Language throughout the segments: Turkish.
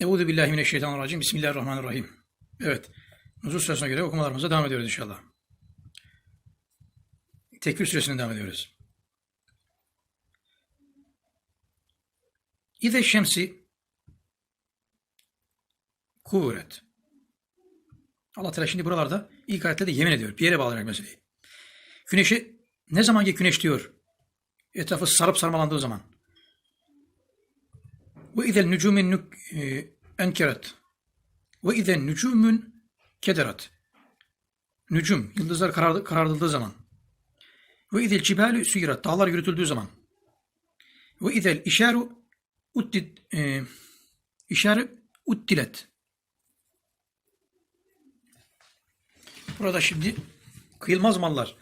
Euzu billahi mineşşeytanirracim. Bismillahirrahmanirrahim. Evet. Nuzul suresine göre okumalarımıza devam ediyoruz inşallah. Tekvir suresine devam ediyoruz. İze şemsi kuvret. Allah Teala şimdi buralarda ilk ayette de yemin ediyor. Bir yere bağlayarak meseleyi. Güneşi ne zamanki güneş diyor etrafı sarıp sarmalandığı zaman ve izel nücumin nük, e, enkeret ve izel nücumun kederat nücum, yıldızlar karardı, karartıldığı zaman ve izel cibalü suyirat dağlar yürütüldüğü zaman ve izel işaru e, Burada şimdi kıyılmaz mallar,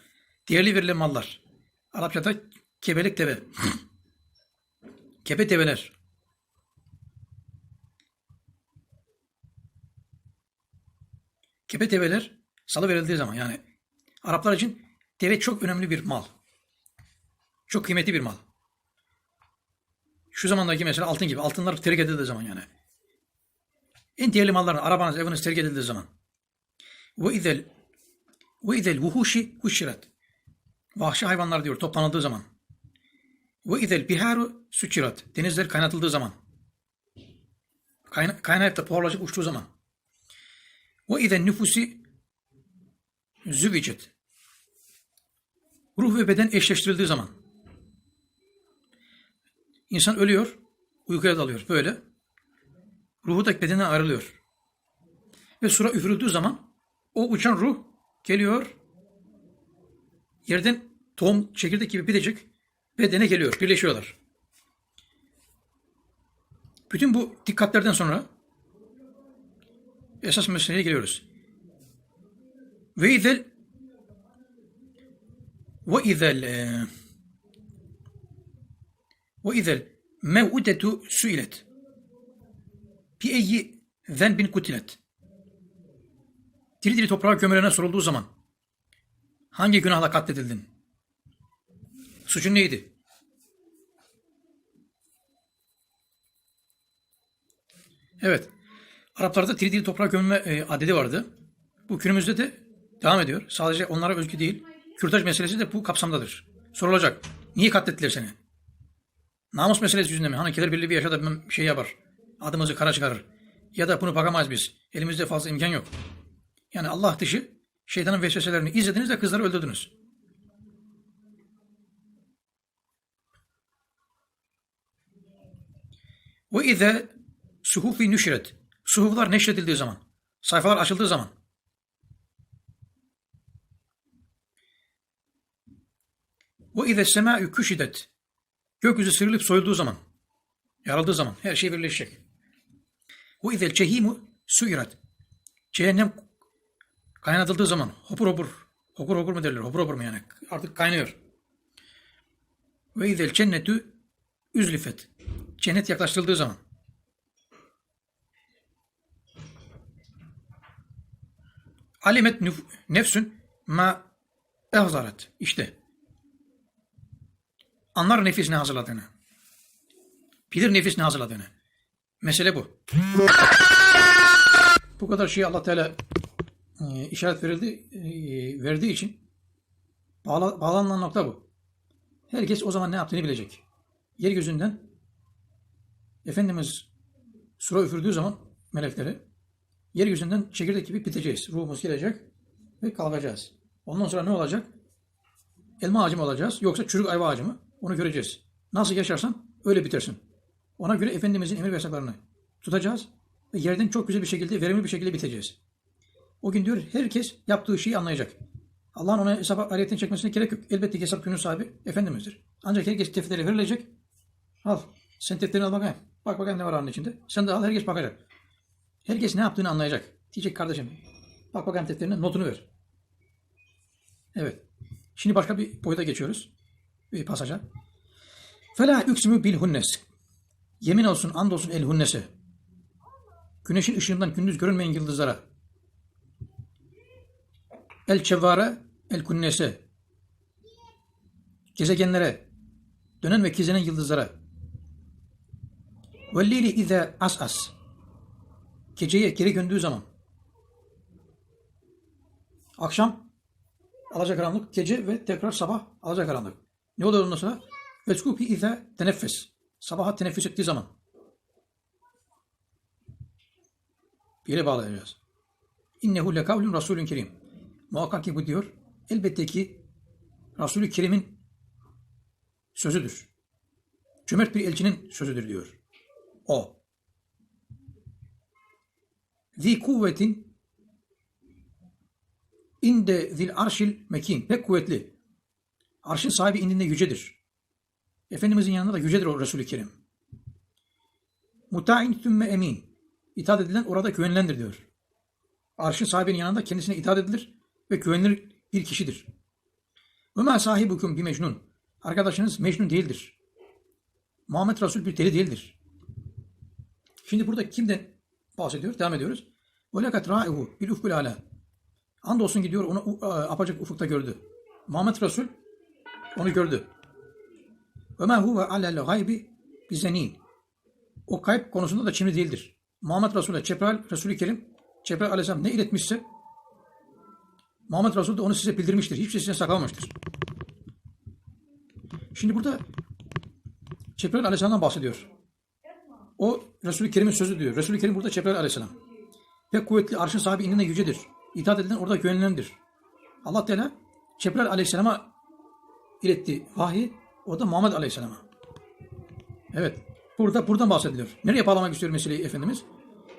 değerli verilen mallar. Arapçada kebelik deve. Kebe develer. Kebe develer salı verildiği zaman yani Araplar için deve çok önemli bir mal. Çok kıymetli bir mal. Şu zamandaki mesela altın gibi. Altınlar terk edildiği zaman yani. En değerli malların arabanız, eviniz terk edildiği zaman. Ve izel ve izel vuhuşi huşirat. Vahşi hayvanlar diyor toplanıldığı zaman. Ve izel biharu suçirat. Denizler kaynatıldığı zaman. Kayna kaynayıp da poğulacık uçtuğu zaman. Ve izel nüfusi züvicet. Ruh ve beden eşleştirildiği zaman. İnsan ölüyor, uykuya dalıyor böyle. Ruhu da bedene ayrılıyor. Ve sura üfürüldüğü zaman o uçan ruh geliyor. Yerden tohum çekirdek gibi bitecek bedene geliyor. Birleşiyorlar. Bütün bu dikkatlerden sonra esas meseleye geliyoruz. Ve izel ve izel e, ve izel mev'udetu suilet bi eyyi zenbin kutilet diri diri toprağa gömülene sorulduğu zaman hangi günahla katledildin? Suçun neydi? Evet. Araplarda diri diri toprağa gömülme e, adeti vardı. Bu günümüzde de devam ediyor. Sadece onlara özgü değil. Kürtaj meselesi de bu kapsamdadır. Sorulacak. Niye katlettiler seni? Namus meselesi yüzünden mi? Hani keler birliği bir yaşa da şey yapar. Adımızı kara çıkarır. Ya da bunu bakamayız biz. Elimizde fazla imkan yok. Yani Allah dışı şeytanın vesveselerini izlediniz de kızları öldürdünüz. Ve ize suhufi nüşret. Suhuflar neşredildiği zaman. Sayfalar açıldığı zaman. Ve ize semâ'ü küşidet. Gökyüzü sıyrılıp soyulduğu zaman. Yarıldığı zaman. Her şey birleşecek. Ve izel cehimu suirat. Cehennem kaynatıldığı zaman hopur hopur. Hokur hokur mu derler? Hopur hopur mu yani? Artık kaynıyor. Ve izel cennetü üzlifet. Cennet yaklaştırıldığı zaman. Alimet nefsün ma ehzaret. İşte. Anlar nefis ne hazırladığını. Bilir nefis ne hazırladığını. Mesele bu. Bu kadar şey Allah Teala e, işaret verildi, e, verdiği için bağla, bağlanılan nokta bu. Herkes o zaman ne yaptığını bilecek. Yeryüzünden Efendimiz sura üfürdüğü zaman melekleri yeryüzünden çekirdek gibi biteceğiz. Ruhumuz gelecek ve kalkacağız. Ondan sonra ne olacak? Elma ağacı mı olacağız yoksa çürük ayva ağacı mı? Onu göreceğiz. Nasıl yaşarsan öyle bitersin. Ona göre Efendimizin emir ve yasaklarını tutacağız ve yerden çok güzel bir şekilde, verimli bir şekilde biteceğiz. O gün diyor herkes yaptığı şeyi anlayacak. Allah'ın ona hesap ayetini çekmesine gerek yok. Elbette ki hesap günü sahibi Efendimiz'dir. Ancak herkes defterleri verilecek. Al. Sen defterini al bakayım. Bak bakayım ne var onun içinde. Sen de al herkes bakacak. Herkes ne yaptığını anlayacak. Diyecek kardeşim. Bak bakayım defterine notunu ver. Evet. Şimdi başka bir boyuta geçiyoruz. Bir pasaja. Fela üksümü bil hunnes. Yemin olsun and olsun el hunnese. Güneşin ışığından gündüz görünmeyen yıldızlara. El çevvare el kunnese. Gezegenlere. Dönen ve kizlenen yıldızlara. Ve lili ize as as. Geceye geri döndüğü zaman akşam alacakaranlık, gece ve tekrar sabah alacakaranlık. Ne oluyor ondan sonra? Veskupi ize teneffes. Sabaha teneffüs ettiği zaman. Bir yere bağlayacağız. İnnehu lekavlun rasulün kerim. Muhakkak ki bu diyor. Elbette ki Resulü Kerim'in sözüdür. Cömert bir elçinin sözüdür diyor. O. Zi kuvvetin inde zil arşil mekin. Pek kuvvetli. Arşın sahibi indinde yücedir. Efendimizin yanında da yücedir o Resulü Kerim. Muta'in tümme emin. İtaat edilen orada güvenilendir diyor. Arşın sahibinin yanında kendisine itaat edilir ve güvenilir bir kişidir. Ve ma sahibukum bir mecnun. Arkadaşınız mecnun değildir. Muhammed Resul bir deli değildir. Şimdi burada kimden bahsediyor? Devam ediyoruz. Ra'ihu bil ufkul ala. Andolsun gidiyor onu a- apacık ufukta gördü. Muhammed Resul onu gördü. Ve ma huve alel gaybi bizenin. O kayıp konusunda da çimri değildir. Muhammed Resul'e Cebrail, Resulü Kerim, Cebrail Aleyhisselam ne iletmişse Muhammed Resul de onu size bildirmiştir. Hiçbir şey sizden saklamamıştır. Şimdi burada Cebrail Aleyhisselam'dan bahsediyor. O Resulü Kerim'in sözü diyor. Resulü Kerim burada Cebrail Aleyhisselam. Pek kuvvetli arşın sahibi indinde yücedir. İtaat edilen orada güvenilendir. Allah Teala Cebrail Aleyhisselam'a iletti vahiy. O da Muhammed Aleyhisselam'a. Evet. Burada buradan bahsediliyor. Nereye bağlamak istiyor meseleyi Efendimiz?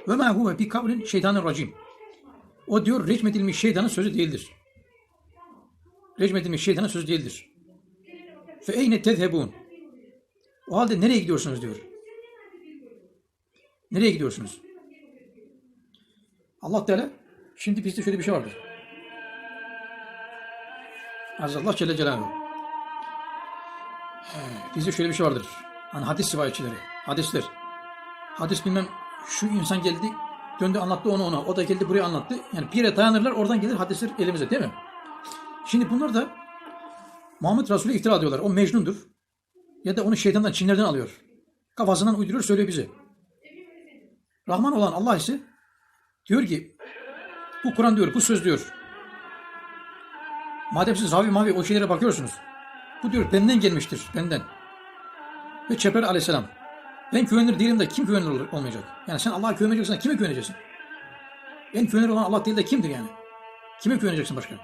Ve ma huve bi kavlin şeytanın racim. O diyor recmedilmiş şeytanın sözü değildir. Recmedilmiş şeytanın sözü değildir. Fe eyne tezhebun. O halde nereye gidiyorsunuz diyor. Nereye gidiyorsunuz? Allah Teala şimdi bizde şöyle bir şey vardır. Azizallah Celle Celaluhu. Bizde şöyle bir şey vardır. Hani hadis rivayetçileri, hadisler. Hadis bilmem şu insan geldi, döndü anlattı onu ona. O da geldi buraya anlattı. Yani bir yere dayanırlar oradan gelir hadisler elimize değil mi? Şimdi bunlar da Muhammed Resulü'ye iftira ediyorlar. O Mecnun'dur. Ya da onu şeytandan, Çinlerden alıyor. Kafasından uyduruyor, söylüyor bize. Rahman olan Allah ise diyor ki bu Kur'an diyor, bu söz diyor. Madem siz ravi mavi o şeylere bakıyorsunuz. Bu diyor benden gelmiştir, benden. Ve Cebrail aleyhisselam. Ben güvenilir değilim de kim güvenilir ol- olmayacak? Yani sen Allah'a güvenmeyeceksin, kime güveneceksin? En güvenilir olan Allah değil de kimdir yani? Kime güveneceksin başka?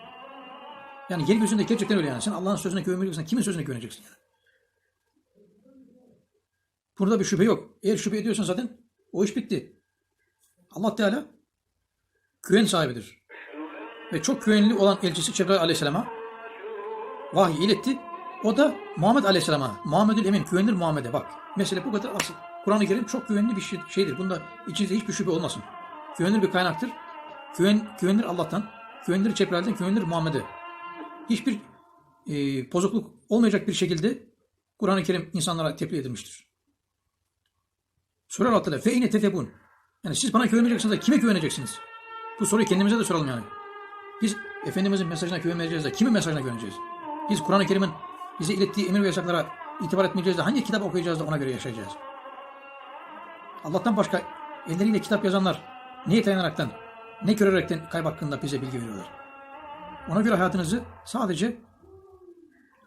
Yani yeryüzünde gerçekten öyle yani. Sen Allah'ın sözüne güvenmeyeceksin, kimin sözüne güveneceksin yani? Burada bir şüphe yok. Eğer şüphe ediyorsan zaten o iş bitti. Allah Teala güven sahibidir. Ve çok güvenli olan elçisi Cebrail Aleyhisselam'a vahiy iletti. O da Muhammed Aleyhisselam'a, Muhammedül Emin, güvenilir Muhammed'e bak. Mesele bu kadar asıl. Kur'an-ı Kerim çok güvenli bir şey- şeydir. Bunda içinizde hiçbir şüphe olmasın. Güvenilir bir kaynaktır. Güven, güvenilir Allah'tan, güvenilir Cebrail'den, güvenilir Muhammed'e. Hiçbir e, bozukluk olmayacak bir şekilde Kur'an-ı Kerim insanlara tebliğ edilmiştir. Soruyor Allah Teala. Fe ine tetebun. Yani siz bana güvenmeyeceksiniz de kime güveneceksiniz? Bu soruyu kendimize de soralım yani. Biz Efendimizin mesajına güvenmeyeceğiz de kimin mesajına güveneceğiz? Biz Kur'an-ı Kerim'in bize ilettiği emir ve yasaklara itibar etmeyeceğiz de hangi kitap okuyacağız da ona göre yaşayacağız? Allah'tan başka elleriyle kitap yazanlar neye dayanaraktan, ne görerekten kayıp hakkında bize bilgi veriyorlar? Ona göre hayatınızı sadece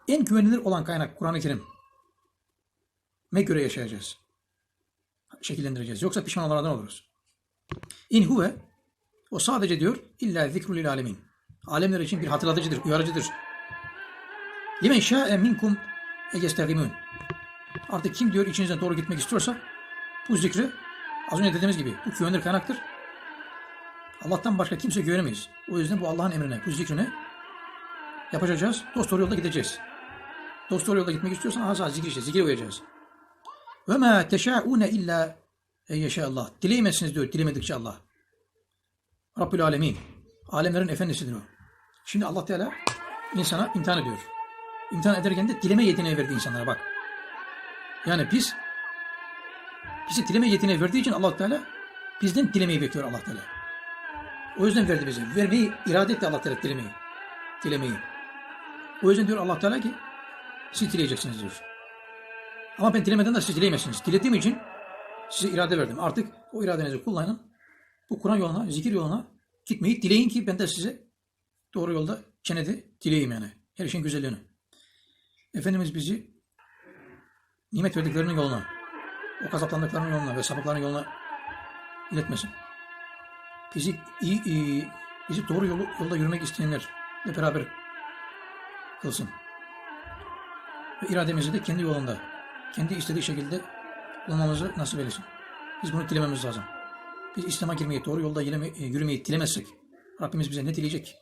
en güvenilir olan kaynak Kur'an-ı Kerim. Ne göre yaşayacağız? Şekillendireceğiz. Yoksa pişman olanlardan oluruz. İn huve o sadece diyor illa zikrul lil alemin. Alemler için bir hatırlatıcıdır, uyarıcıdır. Limen şa'e minkum egestegimun. Artık kim diyor içinizden doğru gitmek istiyorsa bu zikri az önce dediğimiz gibi bu güvenilir kaynaktır. Allah'tan başka kimse güvenemeyiz. O yüzden bu Allah'ın emrine, bu zikrine yapacağız. Dost doğru yolda gideceğiz. Dost doğru yolda gitmek istiyorsan az az zikir işte, zikir uyacağız. Ve ma teşâ'ûne illa Allah. Dileyemezsiniz diyor, dilemedikçe Allah. Rabbül Alemin. Alemlerin efendisidir o. Şimdi Allah Teala insana imtihan ediyor. İmtihan ederken de dileme yeteneği verdi insanlara bak. Yani biz bize dileme yeteneği verdiği için Allah Teala bizden dilemeyi bekliyor Allah Teala. O yüzden verdi bize. Vermeyi irade etti Allah Teala dilemeyi. Dilemeyi. O yüzden diyor Allah Teala ki siz dileyeceksiniz diyor. Ama ben dilemeden de siz dileyemezsiniz. Dilediğim için size irade verdim. Artık o iradenizi kullanın. bu Kur'an yoluna, zikir yoluna gitmeyi dileyin ki ben de size doğru yolda çenede dileyim yani. Her şeyin güzelliğini. Efendimiz bizi nimet verdiklerinin yoluna, o kazaplandıklarının yoluna ve sapıkların yoluna iletmesin. Bizi iyi, iyi bizi doğru yolu, yolda yürümek isteyenlerle beraber kılsın. Ve irademizi de kendi yolunda, kendi istediği şekilde bulmamızı nasip eylesin. Biz bunu dilememiz lazım. Biz İslam'a girmeyi, doğru yolda yürümeyi dilemezsek Rabbimiz bize ne dileyecek?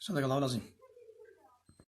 Sadakallahu lazım.